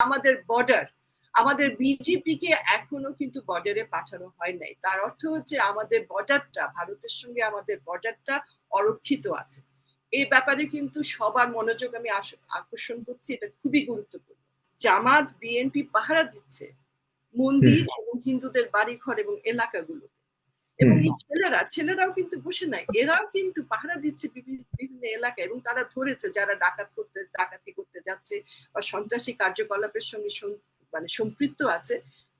আমাদের বর্ডার আমাদের বিজেপি কে এখনও কিন্তু বর্ডারে পাঠানো হয় নাই। তার অর্থ হচ্ছে আমাদের বর্ডারটা ভারতের সঙ্গে আমাদের বর্ডারটা অরক্ষিত আছে। এই ব্যাপারে কিন্তু সবার মনোযোগ আমি আকর্ষণ করছি এটা খুবই গুরুত্বপূর্ণ। জামাত বিএনপি পাহারা দিচ্ছে মন্দির এবং হিন্দুদের বাড়িঘর এবং এলাকাগুলোতে। এবং এই ছেলেরা ছেলেরাও কিন্তু বসে নাই। এরাও কিন্তু পাহারা দিচ্ছে বিভিন্ন এলাকায় এবং তারা ধরেছে যারা ডাকাত করতে ডাকাতি করতে যাচ্ছে বা সন্ত্রাসী কার্যকলাপের সঙ্গে মানে সম্পৃক্ত আছে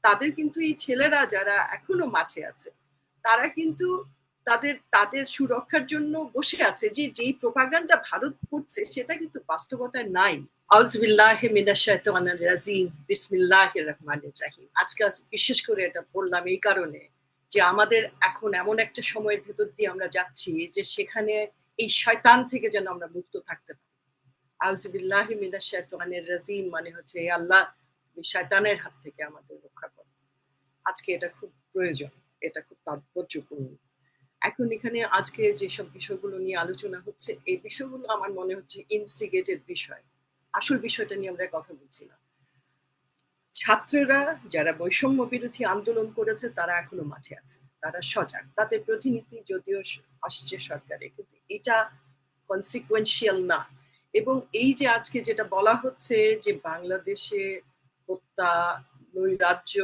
তাদের কিন্তু এই ছেলেরা যারা এখনও মাঠে আছে তারা কিন্তু তাদের তাদের সুরক্ষার জন্য বসে আছে। যে যেই প্রোপাগান্ডা ভারত করছে সেটা কিন্তু বাস্তবতায় নাই। আজকে বিশেষ করে এটা বললাম এই কারণে। যে আমাদের এখন এমন একটা সময়ের ভেতর দিয়ে আমরা যাচ্ছি যে সেখানে এই শয়তান থেকে যেন আমরা মুক্ত থাকতে পারি। আউজবিল্লাহ মিনাশাইতানির রাজিম মানে হচ্ছে আল্লাহ শয়তানের হাত থেকে আমাদের রক্ষা করো। আজকে এটা খুব প্রয়োজন, এটা খুব তাৎপর্যপূর্ণ। এখন এখানে আজকে যেসব বিষয়গুলো নিয়ে আলোচনা হচ্ছে, এই বিষয়গুলো আমার মনে হচ্ছে ইনস্টিগেটেড বিষয়। আসল বিষয়টা নিয়ে আমরা কথা বলছি না ছাত্ররা যারা বৈষম্য বিরোধী আন্দোলন করেছে, তারা এখনও মাঠে আছে। তারা সজাগ। তাদের প্রতিনিধি যদিও আসছে সরকারে, কিন্তু এটা কনসিকুয়েন্সিয়াল না। এবং এই যে আজকে যেটা বলা হচ্ছে যে বাংলাদেশে হত্যা, নৈরাজ্য,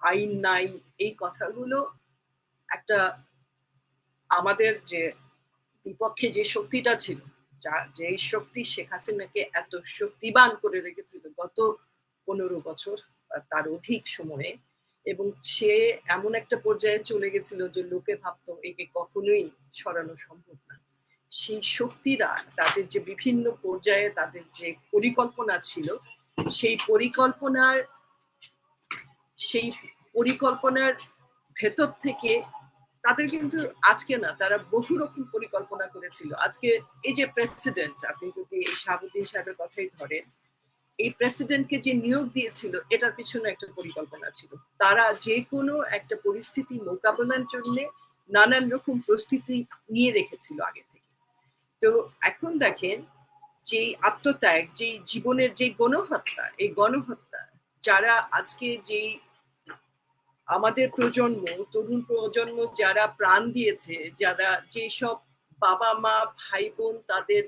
আইন নাই, এই কথাগুলো একটা আমাদের যে বিপক্ষে যে শক্তিটা ছিল, যা যে শক্তি শেখ হাসিনাকে এত শক্তিবান করে রেখেছিল, গত পনেরো বছর তার অধিক সময়ে এবং সে এমন একটা পর্যায়ে চলে গেছিল যে লোকে ভাবতো একে কখনোই সরানো সম্ভব না। সেই শক্তিরা তাদের যে বিভিন্ন পর্যায়ে তাদের যে পরিকল্পনা ছিল, সেই পরিকল্পনার সেই পরিকল্পনার ভেতর থেকে তাদের কিন্তু আজকে না, তারা বহু রকম পরিকল্পনা করেছিল। আজকে এই যে প্রেসিডেন্ট আপনি যদি এই শাহাবুদ্দিন সাহেবের কথাই ধরেন এই প্রেসিডেন্টকে যে নিয়োগ দিয়েছিল, এটার পিছনে একটা পরিকল্পনা ছিল। তারা যে কোনো একটা পরিস্থিতি মোকাবেলার জন্য নানান রকম প্রস্তুতি নিয়ে রেখেছিল আগে থেকে। তো এখন দেখেন যে আত্মত্যাগ যে জীবনের যে গণহত্যা, এই গণহত্যা, যারা আজকে যেই আমাদের প্রজন্ম, তরুণ প্রজন্ম যারা প্রাণ দিয়েছে, যারা যেসব বাবা মা ভাই বোন তাদের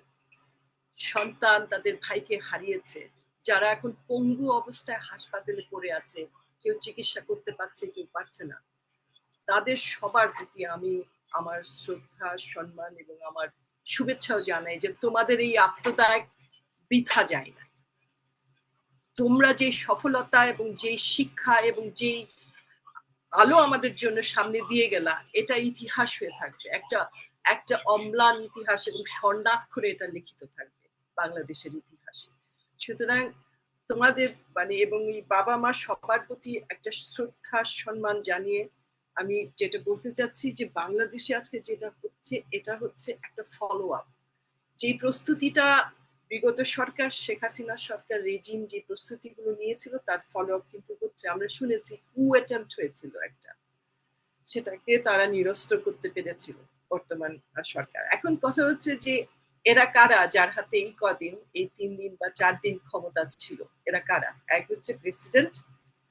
সন্তান, তাদের ভাইকে হারিয়েছে যারা এখন পঙ্গু অবস্থায় হাসপাতালে পড়ে আছে, কেউ চিকিৎসা করতে পারছে, কেউ পারছে না। তাদের সবার প্রতি আমি আমার শ্রদ্ধা, সম্মান এবং আমার শুভেচ্ছাও জানাই যে তোমাদের এই আত্মদায় বৃথা যায় না। তোমরা যে সফলতা এবং যে শিক্ষা এবং যেই আলো আমাদের জন্য সামনে দিয়ে গেলা, এটা ইতিহাস হয়ে থাকবে। একটা একটা অম্লান ইতিহাস এবং স্বর্ণাক্ষরে এটা লিখিত থাকবে বাংলাদেশের ইতিহাসে। সুতরাং তোমাদের মানে এবং বাবা মা সবার প্রতি একটা শ্রদ্ধা, সম্মান জানিয়ে আমি যেটা বলতে চাচ্ছি যে বাংলাদেশে আজকে যেটা হচ্ছে, এটা হচ্ছে একটা ফলো আপ যে প্রস্তুতিটা বিগত সরকার, শেখ হাসিনা সরকার রেজিম যে প্রস্তুতিগুলো নিয়েছিল, তার ফলো আপ কিন্তু হচ্ছে, আমরা শুনেছি কু অ্যাটেম্পট হয়েছিল একটা। সেটাকে তারা নিরস্ত করতে পেরেছিল বর্তমান সরকার। এখন কথা হচ্ছে যে এরা কারা যার হাতে এই কদিন, এই তিন দিন বা চার দিন ক্ষমতা ছিল? এরা কারা? এক হচ্ছে প্রেসিডেন্ট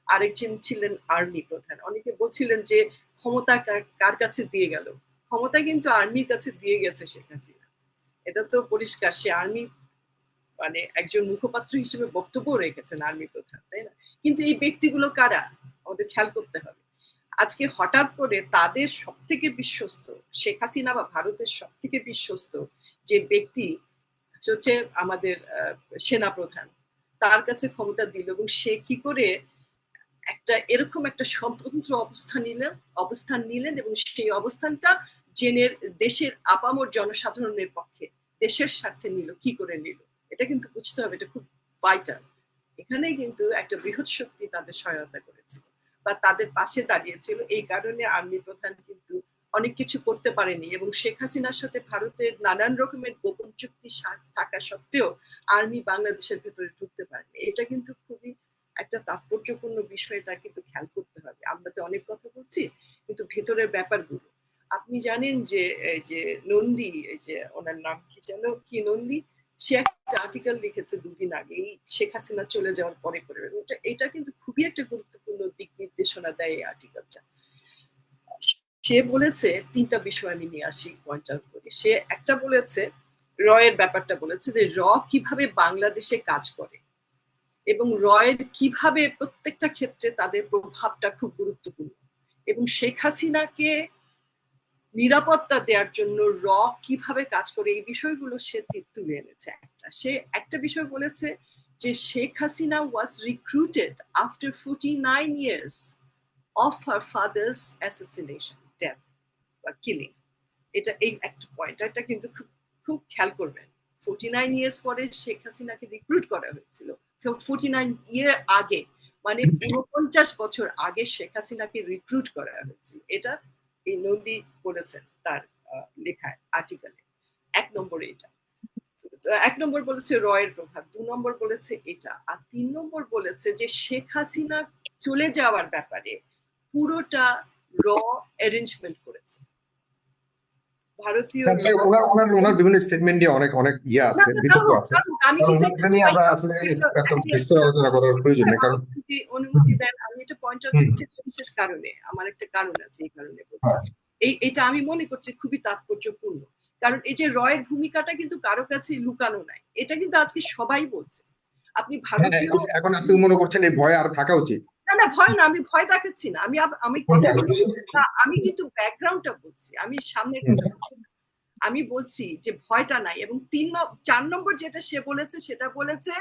আরেকজন ছিলেন আর্মি প্রধান। অনেকে বলছিলেন যে ক্ষমতা কার কাছে দিয়ে গেল? ক্ষমতা কিন্তু আর্মির কাছে দিয়ে গেছে শেখ হাসিনা। এটা তো পরিষ্কার, সে আর্মি মানে একজন মুখপাত্র হিসেবে বক্তব্য রেখেছেন আর্মি প্রধান, তাই না? কিন্তু এই ব্যক্তিগুলো কারা? আমাদের খেয়াল করতে হবে। আজকে হঠাৎ করে তাদের সব থেকে বিশ্বস্ত, শেখ হাসিনা বা ভারতের সব থেকে বিশ্বস্ত যে ব্যক্তি হচ্ছে আমাদের সেনা প্রধান তার কাছে ক্ষমতা দিল এবং সে কি করে একটা এরকম একটা স্বতন্ত্র অবস্থান নিলেন অবস্থান নিলেন এবং সেই অবস্থানটা জেনের দেশের আপামর জনসাধারণের পক্ষে, দেশের স্বার্থে নিল, কি করে নিল? এটা কিন্তু বুঝতে হবে, এটা খুব ভাইটাল এখানে কিন্তু একটা বৃহৎ শক্তি তাদের সহায়তা করেছিল বা তাদের পাশে দাঁড়িয়েছিল। এই কারণে আর্মি প্রধান অনেক কিছু করতে পারেনি এবং শেখ হাসিনার সাথে ভারতের নানান রকমের গোপন চুক্তি থাকা সত্ত্বেও আর্মি বাংলাদেশের ভেতরে ঢুকতে পারেনি। এটা কিন্তু খুবই একটা তাৎপর্যপূর্ণ বিষয়, এটা কিন্তু খেয়াল করতে হবে। আমরা তো অনেক কথা বলছি, কিন্তু ভেতরের ব্যাপারগুলো। আপনি জানেন যে, এই যে নন্দী যে ওনার নাম কি যেন, কি নন্দী? সে একটা আর্টিকেল লিখেছে দুদিন আগে এই শেখ হাসিনা চলে যাওয়ার পরে এটা এটা কিন্তু খুবই একটা গুরুত্বপূর্ণ দিক নির্দেশনা দেয় এই আর্টিকেলটা সে বলেছে, তিনটা বিষয় আমি নিয়ে আসি পয়েন্ট আউট করি। সে একটা বলেছে, রয়ের ব্যাপারটা বলেছে যে, র কীভাবে বাংলাদেশে কাজ করে এবং রয়ের কীভাবে প্রত্যেকটা ক্ষেত্রে তাদের প্রভাবটা খুব গুরুত্বপূর্ণ এবং শেখ হাসিনাকে নিরাপত্তা দেওয়ার জন্য র কীভাবে কাজ করে, এই বিষয়গুলো সে তুলে এনেছে একটা। সে একটা বিষয় বলেছে যে, Sheikh Hasina was recruited after forty nine years of her father's assassination death বা কিলিং এটা এই একটা কিন্তু খুব খুব খেয়াল করবেন। ফোর্টি নাইন ইয়ার্স পরে শেখ হাসিনাকে রিক্রুট করা হয়েছিল। ফোর্টি নাইন ইয়ার আগে মানে উনপঞ্চাশ বছর আগে শেখ হাসিনাকে রিক্রুট করা হয়েছিল। এটা এই নন্দী বলেছেন তার লেখায় আর্টিকেলে এক নম্বরে এটা। এক নম্বর বলেছে রয়ের প্রভাব, দু নম্বর বলেছে এটা, আর তিন নম্বর বলেছে যে শেখ হাসিনা চলে যাওয়ার ব্যাপারে পুরোটা র অ্যারেঞ্জমেন্ট করেছে। ভারতীয় ওনার ওনার ওনার বিভিন্ন স্টেটমেন্টে অনেক অনেক ইয়ে আছে বিতর্ক আছে। আমি এটা নিয়ে আমরা আসলে এত বিস্তর আলোচনা করার প্রয়োজন নেই কারণ অনুমতি দেন আমি এটা পয়েন্ট আউট করছি বিশেষ কারণে আমার একটা কারণ আছে এই কারণে বলছি। এই এটা আমি মনে করছি খুবই তাৎপর্যপূর্ণ কারণ এই যে রয়ের ভূমিকাটা কিন্তু কারও কাছে লুকানো নাই এটা কিন্তু আজকে সবাই বলছে। আপনি ভারতীয় এখন আপনি মনে করছেন এই ভয় আর থাকা উচিত। না না ভয় না আমি ভয় দেখাচ্ছি না। আমি আমি কথা আমি কিন্তু ব্যাকগ্রাউন্ডটা বলছি। আমি সামনে আমি বলছি যে ভয়টা নাই এবং তিন চার নম্বর যেটা সে বলেছে সেটা বলেছে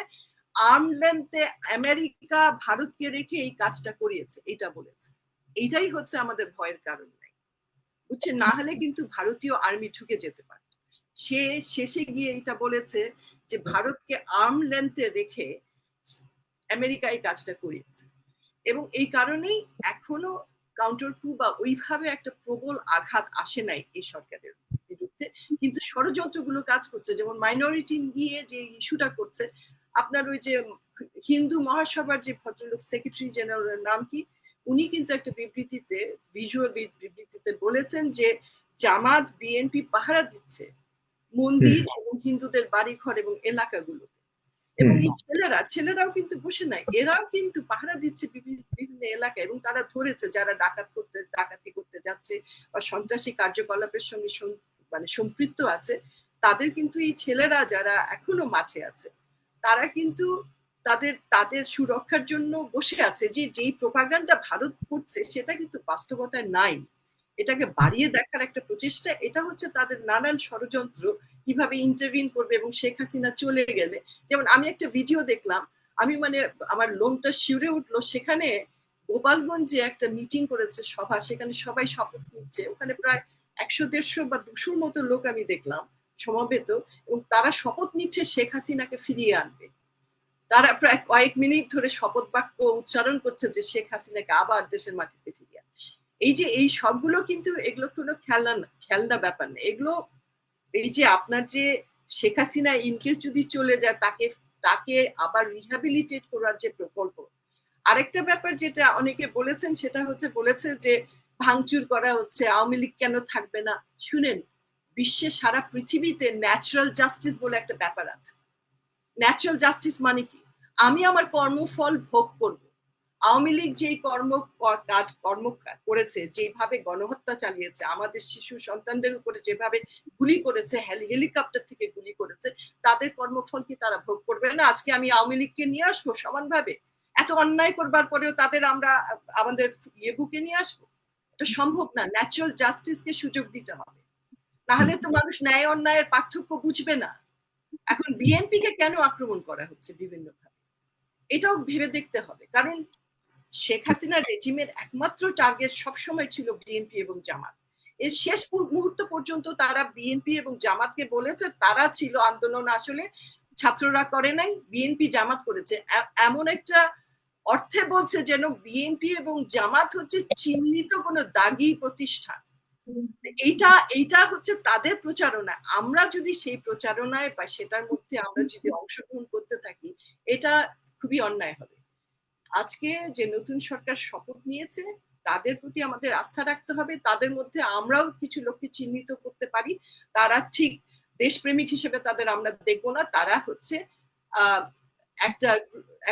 আমেরিকা ভারতকে রেখে এই কাজটা করিয়েছে। এটা বলেছে। এইটাই হচ্ছে আমাদের ভয়ের কারণ নাই। বুঝছে না হলে কিন্তু ভারতীয় আর্মি ঢুকে যেতে পারে সে শেষে গিয়ে এটা বলেছে যে ভারতকে আর্ম লেন্থে রেখে আমেরিকা এই কাজটা করিয়েছে। এবং এই কারণেই এখনও কাউন্টার কু বা ওইভাবে একটা প্রবল আঘাত আসে নাই এই সরকারের বিরুদ্ধে। কিন্তু ষড়যন্ত্রগুলো কাজ করছে যেমন মাইনরিটি নিয়ে যে ইস্যুটা করছে আপনার ওই যে হিন্দু মহাসভার যে ভদ্রলোক সেক্রেটারি জেনারেলের নাম কি উনি কিন্তু একটা বিবৃতিতে ভিজুয়াল বিবৃতিতে বলেছেন যে জামাত বিএনপি পাহারা দিচ্ছে। মন্দির এবং হিন্দুদের বাড়িঘর এবং এলাকাগুলোতে। এবং এই ছেলেরা ছেলেরাও কিন্তু বসে নাই। এরাও কিন্তু পাহারা দিচ্ছে বিভিন্ন এলাকায় এবং তারা ধরেছে যারা ডাকাত করতে ডাকাতি করতে যাচ্ছে বা সন্ত্রাসী কার্যকলাপের সঙ্গে মানে সম্পৃক্ত আছে তাদের কিন্তু এই ছেলেরা যারা এখনও মাঠে আছে তারা কিন্তু তাদের তাদের সুরক্ষার জন্য বসে আছে যে যেই প্রোপাগান্ডা ভারত করছে সেটা কিন্তু বাস্তবতায় নাই। এটাকে বাড়িয়ে দেখার একটা প্রচেষ্টা এটা হচ্ছে তাদের নানান ষড়যন্ত্র কীভাবে ইন্টারভিন করবে এবং শেখ হাসিনা চলে গেলে। যেমন আমি একটা ভিডিও দেখলাম, আমি মানে আমার লোনটা শিউরে উঠল, সেখানে গোপালগঞ্জে একটা মিটিং করেছে সভা, সেখানে সবাই শপথ নিচ্ছে। ওখানে প্রায় একশো, দেড়শো বা দুশোর মতো লোক আমি দেখলাম, সমাবেত, এবং তারা শপথ নিচ্ছে শেখ হাসিনাকে ফিরিয়ে আনবে তারা প্রায় কয়েক মিনিট ধরে শপথ বাক্য উচ্চারণ করছে যে শেখ হাসিনাকে আবার দেশের মাটিতে ফিরিয়ে এই যে এই সবগুলো কিন্তু এগুলো কোনো খেলনা খেলনা ব্যাপার না। এগুলো এই যে আপনার যে শেখ হাসিনা ইনকেস যদি চলে যায়, তাকে তাকে আবার রিহ্যাবিলিটেট করার যে প্রকল্প। আরেকটা ব্যাপার যেটা অনেকে বলেছেন, সেটা হচ্ছে, বলেছে যে ভাঙচুর করা হচ্ছে, আওয়ামী লীগ কেন থাকবে না? শুনেন বিশ্বে সারা পৃথিবীতে ন্যাচারাল জাস্টিস বলে একটা ব্যাপার আছে। ন্যাচারাল জাস্টিস মানে কি? আমি আমার কর্মফল ভোগ করব। আওয়ামী লীগ যেই কর্ম কাজ, কর্ম করেছে যেভাবে গণহত্যা চালিয়েছে, আমাদের শিশু সন্তানদের উপরে যেভাবে গুলি করেছে হেলিকপ্টার থেকে গুলি করেছে, তাদের কর্মফল কি তারা ভোগ করবে না? আজকে আমি আওয়ামী লীগকে নিয়ে আসব সমানভাবে? এত অন্যায় করবার পরেও তাদের আমরা, আমাদের ইয়ে বুকে নিয়ে আসব? এটা সম্ভব না। ন্যাচারাল জাস্টিসকে সুযোগ দিতে হবে। তাহলে তো মানুষ ন্যায় অন্যায়ের পার্থক্য বুঝবে না। এখন বিএনপি কে কেন আক্রমণ করা হচ্ছে বিভিন্ন ভাবে এটাও ভেবে দেখতে হবে। কারণ শেখ হাসিনা রেজিমের একমাত্র টার্গেট সবসময় ছিল বিএনপি এবং জামাত। এর শেষ মুহূর্ত পর্যন্ত তারা বিএনপি এবং জামাতকে বলেছে, তারা ছিল আন্দোলন আসলে ছাত্ররা করে নাই বিএনপি জামাত করেছে। এমন একটা অর্থে বলছে যেন বিএনপি এবং জামাত হচ্ছে চিহ্নিত কোনো দাগি প্রতিষ্ঠান। এইটা এইটা হচ্ছে তাদের প্রচারণা। আমরা যদি সেই প্রচারণায় বা সেটার মধ্যে আমরা যদি অংশগ্রহণ করতে থাকি, এটা খুবই অন্যায় হবে। আজকে যে নতুন সরকার শপথ নিয়েছে, তাদের প্রতি আমাদের আস্থা রাখতে হবে। তাদের মধ্যে আমরাও কিছু লোককে চিহ্নিত করতে পারি। তারা ঠিক দেশপ্রেমিক হিসেবে তাদের আমরা দেখব না। তারা হচ্ছে একটা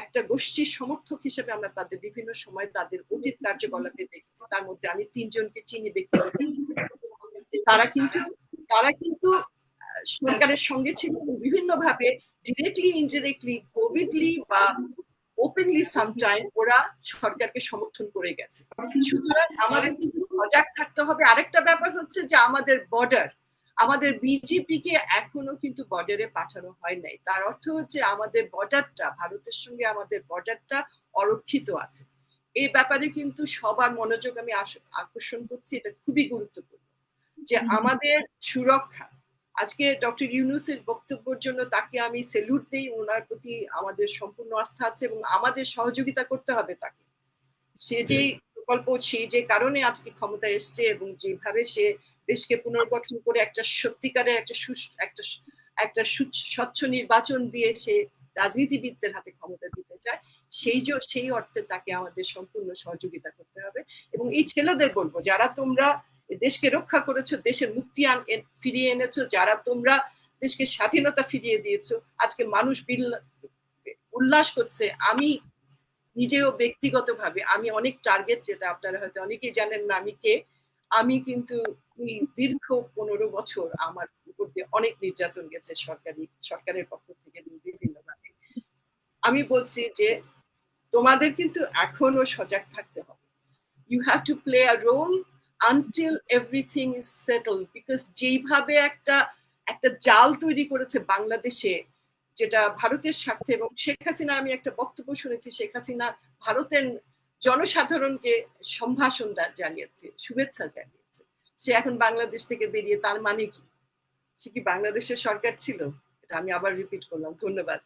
একটা গোষ্ঠীর সমর্থক হিসেবে আমরা তাদের বিভিন্ন সময় তাদের অতীত কার্যকলাপে দেখেছি। তার মধ্যে আমি তিনজনকে চিনি ব্যক্তিগত তারা কিন্তু তারা কিন্তু সরকারের সঙ্গে ছিল বিভিন্নভাবে ডিরেক্টলি ইনডিরেক্টলি কোভিডলি বা ওপেনলি সামটাইম ওরা সরকারকে সমর্থন করে গেছে। সুতরাং আমাদের কিন্তু সজাগ থাকতে হবে। আরেকটা ব্যাপার হচ্ছে যে আমাদের বর্ডার আমাদের বিজেপি কে এখনও কিন্তু বর্ডারে পাঠানো হয় নাই। তার অর্থ হচ্ছে আমাদের বর্ডারটা ভারতের সঙ্গে আমাদের বর্ডারটা অরক্ষিত আছে। এই ব্যাপারে কিন্তু সবার মনোযোগ আমি আকর্ষণ করছি। এটা খুবই গুরুত্বপূর্ণ যে আমাদের সুরক্ষা আজকে ডক্টর ইউনুসের বক্তব্যের জন্য তাকে আমি সেলুট দিই। ওনার প্রতি আমাদের সম্পূর্ণ আস্থা আছে এবং আমাদের সহযোগিতা করতে হবে তাকে। সে যে প্রকল্প সে যে কারণে আজকে ক্ষমতায় এসছে এবং যেভাবে সে দেশকে পুনর্গঠন করে একটা সত্যিকারের একটা একটা একটা স্বচ্ছ নির্বাচন দিয়ে সে রাজনীতিবিদদের হাতে ক্ষমতা দিতে চায় সেই জ- সেই অর্থে তাকে আমাদের সম্পূর্ণ সহযোগিতা করতে হবে। এবং এই ছেলেদের বলব যারা তোমরা দেশকে রক্ষা করেছ, দেশের মুক্তি ফিরিয়ে এনেছো, যারা তোমরা দেশকে স্বাধীনতা ফিরিয়ে দিয়েছ। আজকে মানুষ উল্লাস করছে। আমি নিজেও ব্যক্তিগতভাবে, আমি অনেক টার্গেট যেটা আপনারা হয়তো অনেকেই জানেন না, আমি কে? আমি কিন্তু দীর্ঘ পনেরো বছর আমার উপর দিয়ে অনেক নির্যাতন গেছে সরকারি সরকারের পক্ষ থেকে বিভিন্ন ভাবে। আমি বলছি যে, তোমাদের কিন্তু এখনও সজাগ থাকতে হবে। You have to play a role until everything is settle because যেইভাবে একটা একটা জাল তৈরি করেছে বাংলাদেশে, যেটা ভারতের স্বার্থে, এবং শেখ হাসিনার আমি একটা বক্তব্য শুনেছি, শেখ হাসিনা ভারতের জনসাধারণকে সম্ভাষণ জানিয়েছে, শুভেচ্ছা জানিয়েছে। সে এখন বাংলাদেশ থেকে বেরিয়ে তার মানে কি? সে কি বাংলাদেশের সরকার ছিল? এটা আমি আবার রিপিট করলাম। ধন্যবাদ।